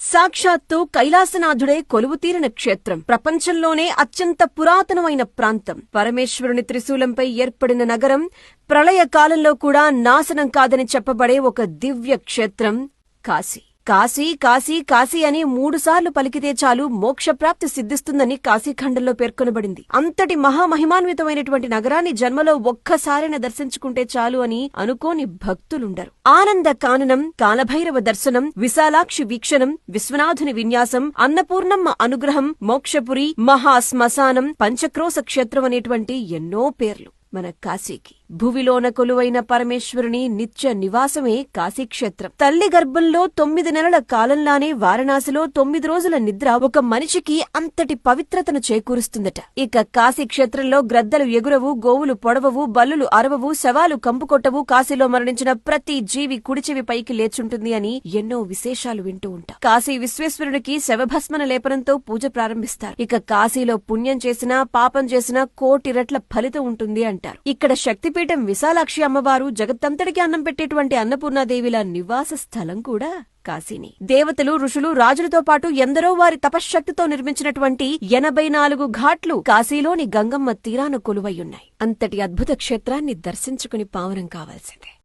సాక్షాత్తు కైలాసనాథుడే కొలువుతీరిన క్షేత్రం. ప్రపంచంలోనే అత్యంత పురాతనమైన ప్రాంతం. పరమేశ్వరుని త్రిశూలంపై ఏర్పడిన నగరం ప్రళయ కాలంలో కూడా నాశనం కాదని చెప్పబడే ఒక దివ్య క్షేత్రం కాశీ. కాశీ కాశీ కాశీ అని మూడుసార్లు పలికితే చాలు మోక్షప్రాప్తి సిద్ధిస్తుందని కాశీఖండంలో పేర్కొనబడింది. అంతటి మహామహిమాన్వితమైనటువంటి నగరాన్ని జన్మలో ఒక్కసారైనా దర్శించుకుంటే చాలు అని అనుకోని భక్తులుండరు. ఆనంద కాననం కాలభైరవ దర్శనం విశాలాక్షి వీక్షణం విశ్వనాథుని విన్యాసం అన్నపూర్ణమ్మ అనుగ్రహం మోక్షపురి మహాశ్మశానం పంచక్రోశ క్షేత్రం అనేటువంటి ఎన్నో పేర్లు. మన కాశీకి. భువిలోన కొలువైన పరమేశ్వరుని నిత్య నివాసమే కాశీక్షేత్రం. తల్లి గర్భంలో తొమ్మిది నెలల కాలంలానే వారణాసిలో తొమ్మిది రోజుల నిద్ర ఒక మనిషికి అంతటి పవిత్రతను చేకూరుస్తుందట. ఇక కాశీక్షేత్రంలో గ్రద్దలు ఎగురవు గోవులు పొడవవు బల్లులు అరవవు శవాలు కంపుకొట్టవు కాశీలో మరణించిన ప్రతి జీవి కుడిచెవి పైకి లేచుంటుంది అని ఎన్నో విశేషాలు వింటూ ఉంటాం. కాశీ విశ్వేశ్వరునికి శవభస్మన లేపనంతో పూజ ప్రారంభిస్తారు. ఇక కాశీలో పుణ్యం చేసినా పాపం చేసినా కోటి రెట్ల ఫలితం ఉంటుంది అంటారు. ఇక్కడ శక్తిపీఠం విశాలాక్షి అమ్మవారు జగత్తంతటికి అన్నం పెట్టేటువంటి అన్నపూర్ణాదేవిల నివాస స్థలం కూడా కాశీని. దేవతలు ఋషులు రాజులతో పాటు ఎందరో వారి తపశ్శక్తితో నిర్మించినటువంటి ఎనభై నాలుగు ఘాట్లు కాశీలోని గంగమ్మ తీరాన కొలువయ్యున్నాయి అంతటి అద్భుత క్షేత్రాన్ని దర్శించుకుని పావనం కావాల్సిందే.